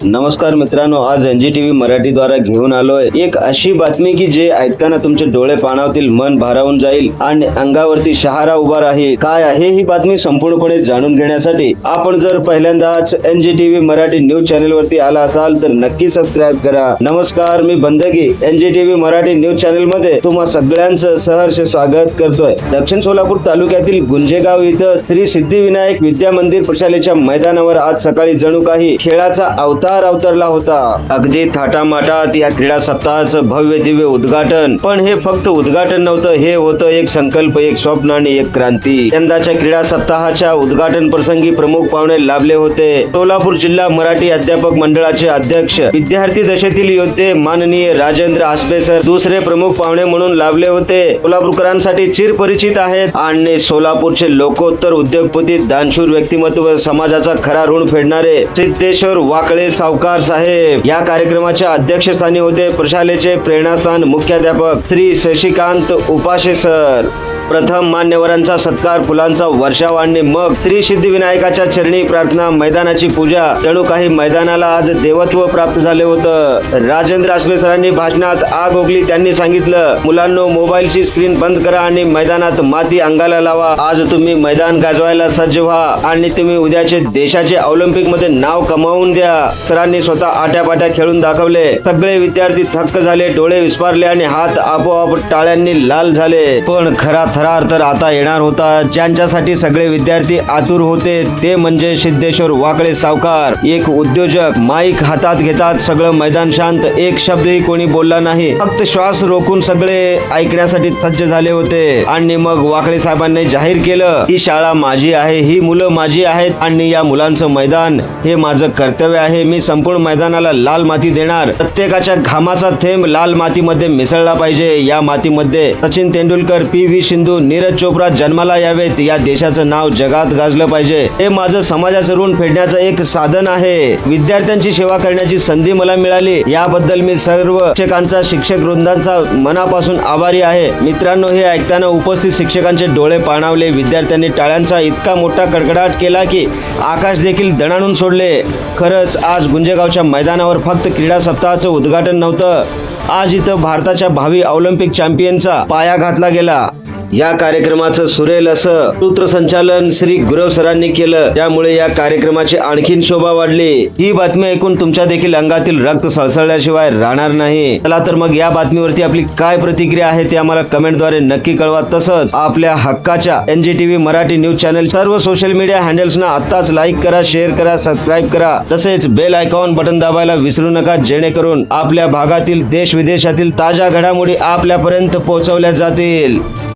नमस्कार मित्रांनो आज एन जी टी व्ही मराठीद्वारा घेऊन आलोय. एक अशी बातमी की जे ऐकताना तुमचे डोळे पाणावतील मन भारावून जाईल आणि अंगावरती शहारा उभा राहील. काय आहे ही बातमी संपूर्णपणे जाणून घेण्यासाठी आपण जर पहिल्यांदाच व्ही मराठी न्यूज चॅनल वरती आला असाल तर नक्की सबस्क्राईब करा. नमस्कार मी Bandagi. N G T V Marathi news चॅनलमध्ये तुम्हा सगळ्यांचं सहर्ष स्वागत करतोय. दक्षिण सोलापूर तालुक्यातील गुंजेगाव इथं श्री सिद्धिविनायक विद्या मंदिर प्रशालेच्या मैदानावर आज सकाळी जणू काही खेळाचा अवतार अवतरला होता. अगदी थाटामाटात या क्रीडा सप्ताहाचं भव्य दिव्य उद्घाटन. पण हे फक्त उद्घाटन नव्हतं हे होतं एक संकल्प एक स्वप्न आणि एक क्रांती. यंदाच्या क्रीडा सप्ताहाच्या उद्घाटन प्रसंगी प्रमुख पाहुणे लाभले होते. सोलापूर जिल्हा मराठी अध्यापक मंडळाचे अध्यक्ष विद्यार्थी दशेतील योद्धे माननीय राजेंद्र आसबे सर दुसरे प्रमुख पाहुणे म्हणून लाभले होते. सोलापूरकरांसाठी चिरपरिचित आहेत आणि सोलापूरचे लोकोत्तर उद्योगपती दानशूर व्यक्तिमत्व समाजाचा खरा ऋण फेडणारे सिद्धेश्वर वाकळे सावकार साहेब. या कार्यक्रमाच्या अध्यक्षस्थानी होते प्रशालेचे प्रेरणास्थान मुख्याध्यापक श्री शशिकांत उपाशे सर. प्रथम मान्यवरांचा सत्कार फुलांचा वर्षाव आणि मग श्री सिद्धिविनायकाच्या चरणी प्रार्थना मैदानाची पूजा. जणू काही मैदानाला आज देवत्व प्राप्त झाले होतं. राजेंद्र आसवे सरांनी भाषणात आग ओगली त्यांनी सांगितलं मुलांनो मोबाईलची स्क्रीन बंद करा आणि मैदानात माती अंगाला लावा. आज तुम्ही मैदान गाजवायला सज्ज व्हा आणि तुम्ही उद्याचे देशाचे ऑलिम्पिकमध्ये नाव कमावून द्या. सरांनी स्वतः आट्यापाट्या खेळून दाखवले. सगळे विद्यार्थी थक्क झाले डोळे विस्पारले आणि हात आपोआप टाळ्यांनी लाल झाले. पण खरा थरार तर आता येणार होता. ज्यांच्यासाठी सगळे विद्यार्थी आतुर होते ते म्हणजे सिद्धेश्वर वाकळे सावकार. एक उद्योजक माईक हातात घेतात सगळं मैदान शांत. एक शब्दही कोणी बोलला नाही. फक्त श्वास रोखून सगळे ऐकण्यासाठी सज्ज झाले होते. आणि मग वाकळे साहेबांनी जाहीर केलं ही शाळा माझी आहे ही मुलं माझी आहेत आणि या मुलांचं मैदान हे माझं कर्तव्य आहे. मी संपूर्ण मैदानाला लाल माती देणार. प्रत्येकाच्या घामाचा थेंब लाल मातीमध्ये मिसळला पाहिजे. या मातीमध्ये सचिन तेंडुलकर पी व्ही सिंधू नीरज चोप्रा जन्माला यावेत. या देशाचं नाव जगात गाजलं पाहिजे. हे माझं समाजाचं ऋण फेडण्याचं एक साधन आहे. विद्यार्थ्यांची सेवा करण्याची संधी मला मिळाली. याबद्दल मी सर्व शिक्षकांचा शिक्षक वृंदांचा मनापासून आभारी आहे. मित्रांनो हे ऐकताना उपस्थित शिक्षकांचे डोळे पाणावले. विद्यार्थ्यांनी टाळ्यांचा इतका मोठा कडकडाट केला की आकाश देखील दणाणून सोडले. खरंच आज गुंजेगावच्या मैदानावर फक्त क्रीडा सप्ताहाचं उद्घाटन नव्हतं. आज इथं भारताच्या भावी ऑलिम्पिक चॅम्पियनचा पाया घातला गेला. या कार्यक्रमाचं सुरेल असं सूत्रसंचालन श्री गुरव सरांनी केलं. त्यामुळे या कार्यक्रमाची आणखीन शोभा वाढली. ही बातमी ऐकून तुमच्या देखील अंगातील रक्त सळसळल्याशिवाय राहणार नाही. चला तर मग या बातमीवरती आपली काय प्रतिक्रिया आहे ते आम्हाला कमेंटद्वारे नक्की कळवा. तसंच आपल्या हक्काच्या एनजीटीव्ही मराठी न्यूज चॅनल सर्व सोशल मीडिया हँडल्सना आत्ताच लाईक करा शेअर करा सबस्क्राईब करा. तसेच बेल आयकॉन बटन दाबायला विसरू नका जेणेकरून आपल्या भागातील देश विदेशातील ताज्या घडामोडी आपल्यापर्यंत पोहोचवल्या जातील.